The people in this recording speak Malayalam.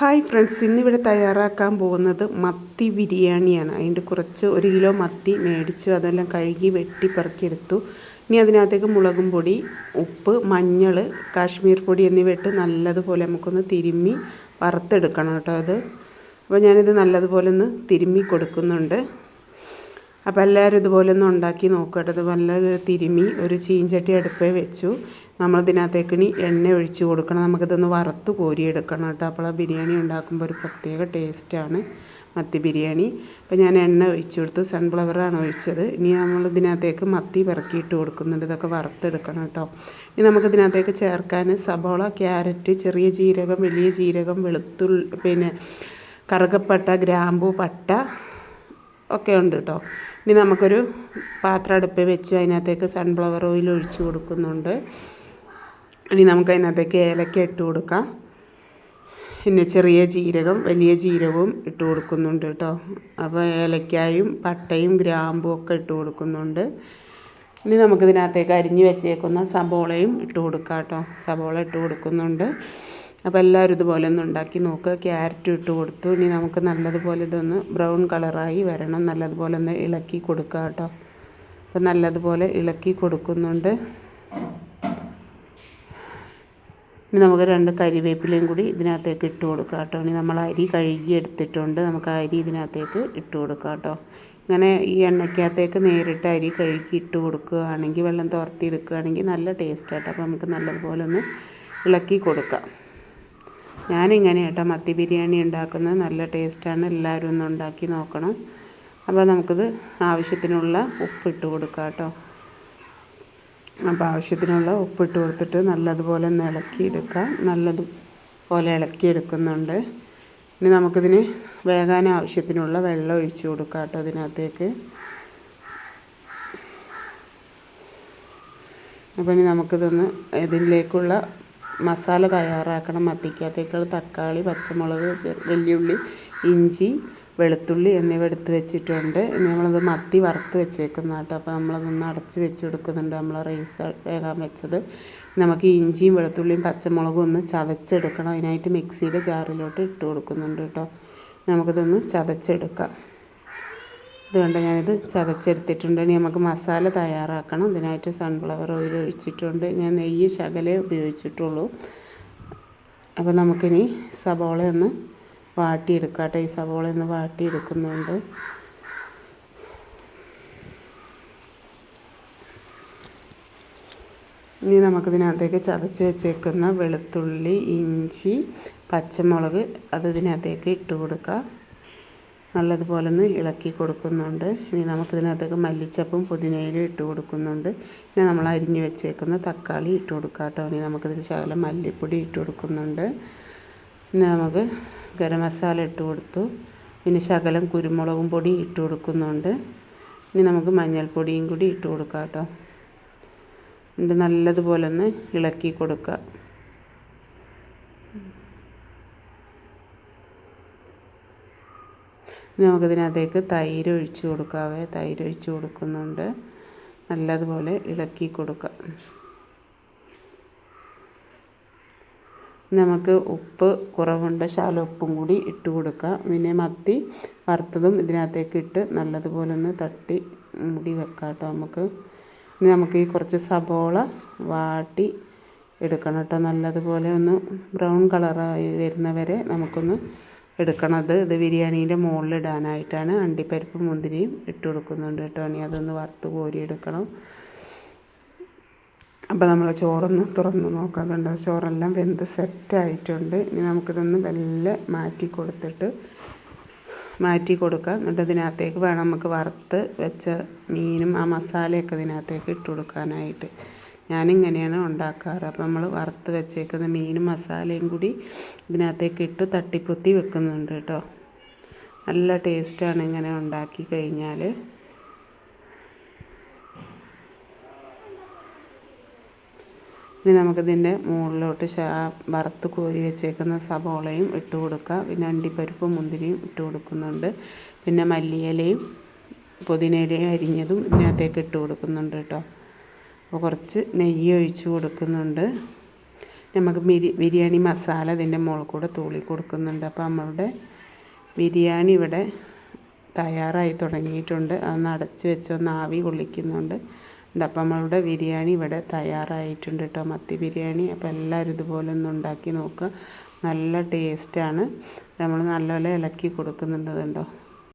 ഹായ് ഫ്രണ്ട്സ് ഇന്നിവിടെ തയ്യാറാക്കാൻ പോകുന്നത് മത്തി ബിരിയാണിയാണ്. അതിന്റെ കുറച്ച് ഒരു കിലോ മത്തി മേടിച്ചു അതെല്ലാം കഴുകി വെട്ടി പെറുക്കിയെടുത്തു. ഇനി അതിനകത്തേക്ക് മുളകും പൊടി ഉപ്പ് മഞ്ഞൾ കാശ്മീർ പൊടി എന്നിവ ഇട്ട് നല്ലതുപോലെ നമുക്കൊന്ന് തിരുമ്മി വറുത്തെടുക്കണം കേട്ടോ അത്. അപ്പോൾ ഞാനിത് നല്ലതുപോലെ ഒന്ന് തിരുമ്മി കൊടുക്കുന്നുണ്ട്. അപ്പോൾ എല്ലാവരും ഇതുപോലെ ഒന്ന് ഉണ്ടാക്കി നോക്കട്ടെ. ഇത് നല്ല തിരുമ്മി ഒരു ചീഞ്ചട്ടി അടുപ്പേ വെച്ചു. നമ്മളിതിനകത്തേക്ക് ഇനി എണ്ണ ഒഴിച്ച് കൊടുക്കണം. നമുക്കിതൊന്ന് വറുത്ത് കോരിയെടുക്കണം കേട്ടോ. അപ്പോൾ ആ ബിരിയാണി ഉണ്ടാക്കുമ്പോൾ ഒരു പ്രത്യേക ടേസ്റ്റാണ് മത്തി ബിരിയാണി. അപ്പോൾ ഞാൻ എണ്ണ ഒഴിച്ചു കൊടുത്തു. സൺഫ്ലവറാണ് ഒഴിച്ചത്. ഇനി നമ്മൾ ഇതിനകത്തേക്ക് മത്തി പിറക്കിയിട്ട് കൊടുക്കുന്നുണ്ട്. ഇതൊക്കെ വറുത്തെടുക്കണം കേട്ടോ. ഇനി നമുക്കിതിനകത്തേക്ക് ചേർക്കാൻ സബോള ക്യാരറ്റ് ചെറിയ ജീരകം വലിയ ജീരകം വെളുത്തുള്ളി പിന്നെ കറുകപ്പട്ട ഗ്രാമ്പു പട്ട ഒക്കെ ഉണ്ട് കേട്ടോ. ഇനി നമുക്കൊരു പാത്രം അടുപ്പിൽ വെച്ച് അതിനകത്തേക്ക് സൺഫ്ലവർ ഓയിൽ ഒഴിച്ച് കൊടുക്കുന്നുണ്ട്. ഇനി നമുക്ക് അതിനകത്തേക്ക് ഏലക്ക ഇട്ട് കൊടുക്കാം. പിന്നെ ചെറിയ ജീരകം വലിയ ജീരകവും ഇട്ട് കൊടുക്കുന്നുണ്ട് കേട്ടോ. അപ്പോൾ ഏലക്കായും പട്ടയും ഗ്രാമ്പും ഒക്കെ ഇട്ട് കൊടുക്കുന്നുണ്ട്. ഇനി നമുക്കിതിനകത്തേക്ക് അരിഞ്ഞ് വെച്ചേക്കുന്ന സബോളയും ഇട്ട് കൊടുക്കാം കേട്ടോ. സബോള ഇട്ട് കൊടുക്കുന്നുണ്ട്. അപ്പോൾ എല്ലാവരും ഇതുപോലെ ഒന്ന് ഉണ്ടാക്കി നോക്കുക ക്യാരറ്റ് ഇട്ട് കൊടുത്തു. ഇനി നമുക്ക് നല്ലതുപോലെ ഇതൊന്ന് ബ്രൗൺ കളറായി വരണം. നല്ലതുപോലെ ഒന്ന് ഇളക്കി കൊടുക്കുക കേട്ടോ. അപ്പോൾ നല്ലതുപോലെ ഇളക്കി കൊടുക്കുന്നുണ്ട്. ഇനി നമുക്ക് രണ്ട് കരിവേപ്പിലയും കൂടി ഇതിനകത്തേക്ക് ഇട്ട് കൊടുക്കാം കേട്ടോ. ഇനി നമ്മൾ അരി കഴുകി എടുത്തിട്ടുണ്ട്. നമുക്ക് അരി ഇതിനകത്തേക്ക് ഇട്ട് കൊടുക്കാം കേട്ടോ. ഇങ്ങനെ ഈ എണ്ണയ്ക്കകത്തേക്ക് നേരിട്ട് അരി കഴുകി ഇട്ട് കൊടുക്കുകയാണെങ്കിൽ വെള്ളം തോർത്തി എടുക്കുകയാണെങ്കിൽ നല്ല ടേസ്റ്റ് അപ്പോൾ നമുക്ക് നല്ലതുപോലെ ഒന്ന് ഇളക്കി കൊടുക്കാം. ഞാനിങ്ങനെ കേട്ടോ മത്തി ബിരിയാണി ഉണ്ടാക്കുന്നത് നല്ല ടേസ്റ്റാണ് എല്ലാവരും ഒന്ന് ഉണ്ടാക്കി നോക്കണം. അപ്പോൾ നമുക്കിത് ആവശ്യത്തിനുള്ള ഉപ്പിട്ട് കൊടുക്കാം കേട്ടോ. അപ്പോൾ ആവശ്യത്തിനുള്ള ഉപ്പിട്ട് കൊടുത്തിട്ട് നല്ലതുപോലെ ഒന്ന് ഇളക്കിയെടുക്കാം. നല്ലതുപോലെ ഇളക്കിയെടുക്കുന്നുണ്ട്. ഇനി നമുക്കിതിന് വേകാൻ ആവശ്യത്തിനുള്ള വെള്ളം ഒഴിച്ചു കൊടുക്കാം കേട്ടോ അതിനകത്തേക്ക് അപ്പോൾ ഇനി നമുക്കിതൊന്ന് ഇതിലേക്കുള്ള മസാല തയ്യാറാക്കണം. മത്തിക്കകത്തേക്കുള്ള തക്കാളി പച്ചമുളക് വെല്ലുള്ളി ഇഞ്ചി വെളുത്തുള്ളി എന്നിവ എടുത്ത് വെച്ചിട്ടുണ്ട്. നമ്മളത് മത്തി വറുത്ത് വെച്ചേക്കുന്ന കേട്ടോ. അപ്പോൾ നമ്മളതൊന്ന് അടച്ച് വെച്ച് കൊടുക്കുന്നുണ്ട് നമ്മൾ റൈസ് വേകാൻ വെച്ചത്. നമുക്ക് ഇഞ്ചിയും വെളുത്തുള്ളിയും പച്ചമുളകും ഒന്ന് ചതച്ചെടുക്കണം. അതിനായിട്ട് മിക്സിയുടെ ജാറിലോട്ട് ഇട്ട് കൊടുക്കുന്നുണ്ട് കേട്ടോ. നമുക്കിതൊന്ന് ചതച്ചെടുക്കാം. ഇതുകൊണ്ട് ഞാനിത് ചതച്ചെടുത്തിട്ടുണ്ട്. ഇനി നമുക്ക് മസാല തയ്യാറാക്കണം. ഇതിനായിട്ട് സൺഫ്ലവർ ഓയിൽ ഒഴിച്ചിട്ടുണ്ട്. ഞാൻ നെയ്യ് ശകലേ ഉപയോഗിച്ചിട്ടുള്ളൂ. അപ്പോൾ നമുക്കിനി സബോള ഒന്ന് വാട്ടിയെടുക്കാം. കേട്ടോ ഈ സവോള ഒന്ന് വാട്ടിയെടുക്കുന്നുണ്ട്. ഇനി നമുക്കിതിനകത്തേക്ക് ചതച്ച് വെച്ചേക്കുന്ന വെളുത്തുള്ളി ഇഞ്ചി പച്ചമുളക് അത് ഇതിനകത്തേക്ക് ഇട്ട് കൊടുക്കുക നല്ലതുപോലെ ഒന്ന് ഇളക്കി കൊടുക്കുന്നുണ്ട്. ഇനി നമുക്കിതിനകത്തേക്ക് മല്ലിച്ചപ്പും പുതിനയിലും ഇട്ട് കൊടുക്കുന്നുണ്ട്. ഇനി നമ്മൾ അരിഞ്ഞ് വെച്ചേക്കുന്ന തക്കാളി ഇട്ട് കൊടുക്കാം കേട്ടോ. ഇനി നമുക്കിതിൽ ശകലം മല്ലിപ്പൊടി ഇട്ട് കൊടുക്കുന്നുണ്ട്. പിന്നെ നമുക്ക് ഗരം മസാല ഇട്ട് കൊടുത്തു. പിന്നെ ശകലം കുരുമുളകും പൊടി ഇട്ട് കൊടുക്കുന്നുണ്ട്. ഇനി നമുക്ക് മഞ്ഞൾപ്പൊടിയും കൂടി ഇട്ട് കൊടുക്കാം കേട്ടോ. എന്നിട്ട് നല്ലതുപോലെ ഒന്ന് ഇളക്കി കൊടുക്കുക. നമുക്കിതിനകത്തേക്ക് തൈര് ഒഴിച്ച് കൊടുക്കാവേ. തൈര് ഒഴിച്ച് കൊടുക്കുന്നുണ്ട്. നല്ലതുപോലെ ഇളക്കി കൊടുക്കാം. നമുക്ക് ഉപ്പ് കുറവുണ്ട്. ശാല ഉപ്പും കൂടി ഇട്ട് കൊടുക്കുക പിന്നെ മത്തി വറുത്തതും ഇതിനകത്തേക്ക് ഇട്ട് നല്ലതുപോലെ ഒന്ന് തട്ടി മുടി വെക്കാം കേട്ടോ നമുക്ക്. ഇനി നമുക്ക് ഈ കുറച്ച് സബോള വാട്ടി എടുക്കണം കേട്ടോ. നല്ലതുപോലെ ഒന്ന് ബ്രൗൺ കളറായി വരുന്നവരെ നമുക്കൊന്ന് എടുക്കണത് ഇത് ബിരിയാണീന്റെ മുകളിലിടാനായിട്ടാണ് അണ്ടിപ്പരിപ്പും മുന്തിരിയും ഇട്ട് കൊടുക്കുന്നുണ്ട് കേട്ടോ. ഇനി അതൊന്ന് വറുത്ത് കോരി എടുക്കണം അപ്പോൾ നമ്മൾ ചോറൊന്ന് തുറന്ന് നോക്കുന്നുണ്ട് ചോറെല്ലാം വെന്ത് സെറ്റായിട്ടുണ്ട് ഇനി നമുക്കിതൊന്ന് വെല്ലെ മാറ്റി കൊടുത്തിട്ട് മാറ്റി കൊടുക്കുക എന്നിട്ട് ഇതിനകത്തേക്ക് വേണം നമുക്ക് വറുത്ത് വെച്ച മീനും ആ മസാലയൊക്കെ ഇതിനകത്തേക്ക് ഇട്ട് കൊടുക്കാനായിട്ട്. ഞാനിങ്ങനെയാണ് ഉണ്ടാക്കാറ്. അപ്പോൾ നമ്മൾ വറുത്ത് വെച്ചേക്കുന്ന മീനും മസാലയും കൂടി ഇതിനകത്തേക്ക് ഇട്ട് തട്ടിപ്പൊത്തി വെക്കുന്നുണ്ട് കേട്ടോ. നല്ല ടേസ്റ്റാണ് ഇങ്ങനെ ഉണ്ടാക്കി കഴിഞ്ഞാൽ ഇനി നമുക്കിതിന്റെ മുകളിലോട്ട് വറുത്ത് കോരി വെച്ചേക്കുന്ന സബോളയും ഇട്ട് കൊടുക്കുക പിന്നെ അണ്ടിപ്പരിപ്പും മുന്തിരിയും ഇട്ട് കൊടുക്കുന്നുണ്ട്. പിന്നെ മല്ലിയിലയും പുതിനയിലയും അരിഞ്ഞതും ഇതിനകത്തേക്ക് ഇട്ട് കൊടുക്കുന്നുണ്ട് കേട്ടോ. അപ്പോൾ കുറച്ച് നെയ്യ് ഒഴിച്ച് കൊടുക്കുന്നുണ്ട്. നമുക്ക് ബിരി ബിരിയാണി മസാല ഇതിന്റെ മുകളിൽ കൂടെ തൂളി കൊടുക്കുന്നുണ്ട്. അപ്പോൾ നമ്മളുടെ ബിരിയാണി ഇവിടെ തയ്യാറായി തുടങ്ങിയിട്ടുണ്ട്. അതൊന്ന് അടച്ച് വെച്ച് ഒന്ന് ആവി കൊള്ളിക്കുന്നുണ്ട്. അപ്പം നമ്മളുടെ ബിരിയാണി ഇവിടെ തയ്യാറായിട്ടുണ്ട് കേട്ടോ. മത്തി ബിരിയാണി. അപ്പോൾ എല്ലാവരും ഇതുപോലെ ഒന്ന് ഉണ്ടാക്കി നോക്കുക നല്ല ടേസ്റ്റാണ് നമ്മൾ നല്ലപോലെ ഇളക്കി കൊടുക്കുന്നുണ്ട് കണ്ടോ.